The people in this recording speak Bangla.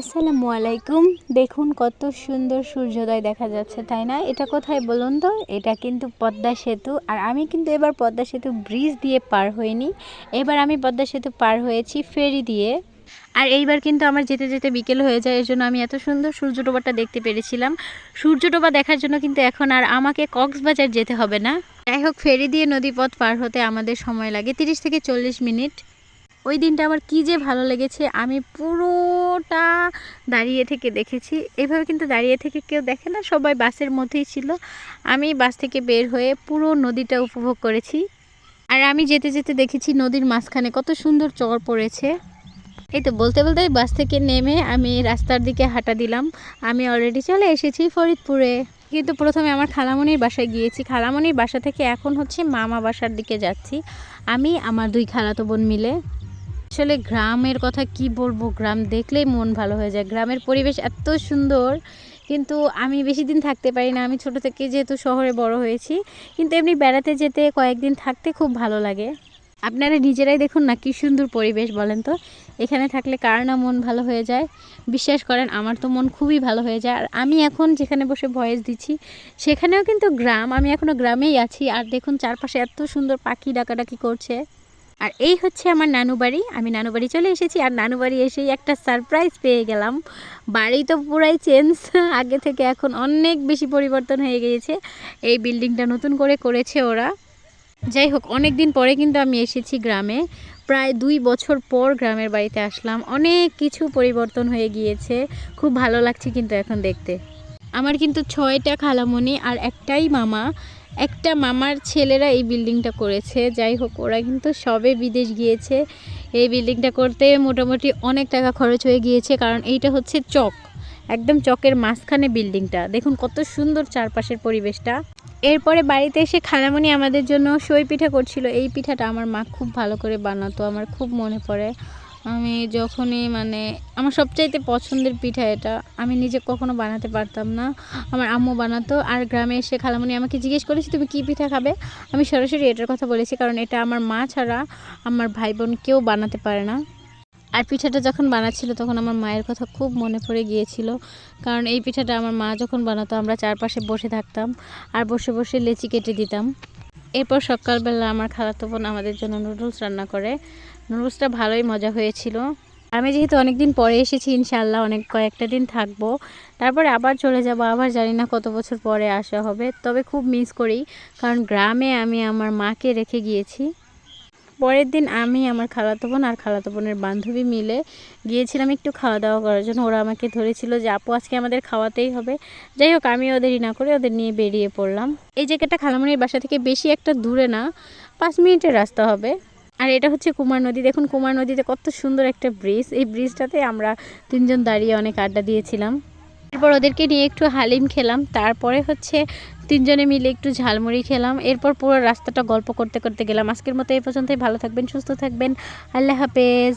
আসসালামু আলাইকুম। দেখুন কত সুন্দর সূর্যোদয় দেখা যাচ্ছে, তাই না? এটা কোথায় বলুন তো? এটা কিন্তু পদ্মা সেতু। আর আমি কিন্তু এবার পদ্মা সেতু ব্রিজ দিয়ে পার হইনি। এবার আমি পদ্মা সেতু পার হয়েছি ফেরি দিয়ে। আর এইবার কিন্তু আমার যেতে যেতে বিকেল হয়ে যায় এর জন্য আমি এত সুন্দর সূর্য ডোবাটা দেখতে পেরেছিলাম। সূর্য ডোবা দেখার জন্য কিন্তু এখন আর আমাকে কক্সবাজার যেতে হবে না। যাই হোক ফেরি দিয়ে নদীপথ পার হতে আমাদের সময় লাগে। তিরিশ থেকে চল্লিশ মিনিট। ওই দিনটা আমার কী যে ভালো লেগেছে, আমি পুরোটা দাঁড়িয়ে থেকে দেখেছি। এভাবে কিন্তু দাঁড়িয়ে থেকে কেউ দেখে না, সবাই বাসের মধ্যেই ছিল। আমি বাস থেকে বের হয়ে পুরো নদীটা উপভোগ করেছি। আর আমি যেতে যেতে দেখেছি নদীর মাঝখানে কত সুন্দর চর পড়েছে। এই তো বলতে বলতে বাস থেকে নেমে আমি রাস্তার দিকে হাঁটা দিলাম। আমি অলরেডি চলে এসেছি ফরিদপুরে। কিন্তু প্রথমে আমার খালামণির বাসায় গিয়েছি। খালামণির বাসা থেকে এখন হচ্ছে মামা বাসার দিকে যাচ্ছি। আমি, আমার দুই খালাতো বোন মিলে। আসলে গ্রামের কথা কি বলব? গ্রাম দেখলেই মন ভালো হয়ে যায়। গ্রামের পরিবেশ এত সুন্দর, কিন্তু আমি বেশি দিন থাকতে পারি না। আমি ছোট থেকে যেহেতু শহরে বড় হয়েছি, কিন্তু এমনি বেড়াতে যেতে কয়েকদিন থাকতে খুব ভালো লাগে। আপনারা নিজেরাই দেখুন না কি সুন্দর পরিবেশ বলেন তো। এখানে থাকলে কার না মন ভালো হয়ে যায়? বিশ্বাস করেন, আমার তো মন খুবই ভালো হয়ে যায়। আর আমি এখন যেখানে বসে ভয়েস দিচ্ছি, সেখানেও কিন্তু গ্রাম, আমি এখনও গ্রামেই আছি। আর দেখুন চারপাশে এত সুন্দর পাখি ডাকাডাকি করছে। আর এই হচ্ছে আমার নানু বাড়ি। আমি নানু বাড়ি চলে এসেছি আর নানু বাড়ি এসেই একটা সারপ্রাইজ পেয়ে গেলাম। বাড়ি তো পুরাই চেঞ্জ আগে থেকে এখন অনেক বেশি পরিবর্তন হয়ে গিয়েছে। এই বিল্ডিংটা নতুন করে করেছে ওরা। যাই হোক অনেক দিন পরে কিন্তু আমি এসেছি গ্রামে। প্রায় দুই বছর পর গ্রামের বাড়িতে আসলাম। অনেক কিছু পরিবর্তন হয়ে গিয়েছে। খুব ভালো লাগছে কিন্তু এখন দেখতে। আমার কিন্তু ছয়টা খালামণি আর একটাই মামা। একটা মামার ছেলেরা এই বিল্ডিংটা করেছে। যাই হোক, ওরা কিন্তু সবে বিদেশ গিয়েছে। এই বিল্ডিংটা করতে মোটামুটি অনেক টাকা খরচ হয়ে গিয়েছে, কারণ এইটা হচ্ছে চক। একদম চকের মাঝখানে বিল্ডিংটা দেখুন কত সুন্দর চারপাশের পরিবেশটা। এরপরে বাড়িতে এসে খালামণি আমাদের জন্য সই পিঠা করছিল। এই পিঠাটা আমার মা খুব ভালো করে বানাতো, আমার খুব মনে পড়ে। আমি যখনই মানে আমার সবচাইতে পছন্দের পিঠা এটা। আমি নিজে কখনো বানাতে পারতাম না। আমার আম্মু বানাতো। আর গ্রামে এসে খালামণি আমাকে জিজ্ঞেস করেছি, তুমি কী পিঠা খাবে? আমি সরাসরি এটার কথা বলেছি, কারণ এটা আমার মা ছাড়া আমার ভাই বোন কেউ বানাতে পারে না। আর পিঠাটা যখন বানাচ্ছিল, তখন আমার মায়ের কথা খুব মনে পড়ে গিয়েছিল। কারণ এই পিঠাটা আমার মা যখন বানাতো, আমরা চারপাশে বসে থাকতাম আর বসে বসে লেচি কেটে দিতাম। এরপর সকালবেলা আমার খালাতো বোন আমাদের জন্য নুডলস রান্না করে। নুডলসটা ভালোই মজা হয়েছিল। আমি যেহেতু অনেক দিন পরে এসেছি ইনশাল্লাহ অনেক কয়েকটা দিন থাকব। তারপরে আবার চলে যাব, আবার জানি না কত বছর পরে আসা হবে। তবে খুব মিস করি, কারণ গ্রামে আমি আমার মাকে রেখে গিয়েছি। পরের দিন আমি আমার খালাতো বোন আর খালাতো বোনের বান্ধবী মিলে গিয়েছিলাম একটু খাওয়া দাওয়া করার জন্য। ওরা আমাকে ধরেছিল যে, আপু, আজকে আমাদের খাওয়াতেই হবে। যাই হোক আমি ওদেরই না করে ওদের নিয়ে বেরিয়ে পড়লাম। এই জায়গাটা খালামণির বাসা থেকে বেশি একটা দূরে না, পাঁচ মিনিটের রাস্তা হবে। আর এটা হচ্ছে কুমার নদী। দেখুন, কুমার নদীতে কত সুন্দর একটা ব্রিজ। এই ব্রিজটাতে আমরা তিনজন দাঁড়িয়ে অনেক আড্ডা দিয়েছিলাম। এরপর ওদেরকে নিয়ে একটু হালিম খেলাম। তারপরে হচ্ছে তিনজনে মিলে একটু ঝালমুড়ি খেলাম। এরপর পুরো রাস্তাটা গল্প করতে করতে গেলাম। আজকের মতো এই পর্যন্তই। ভালো থাকবেন, সুস্থ থাকবেন। আল্লাহ হাফেজ।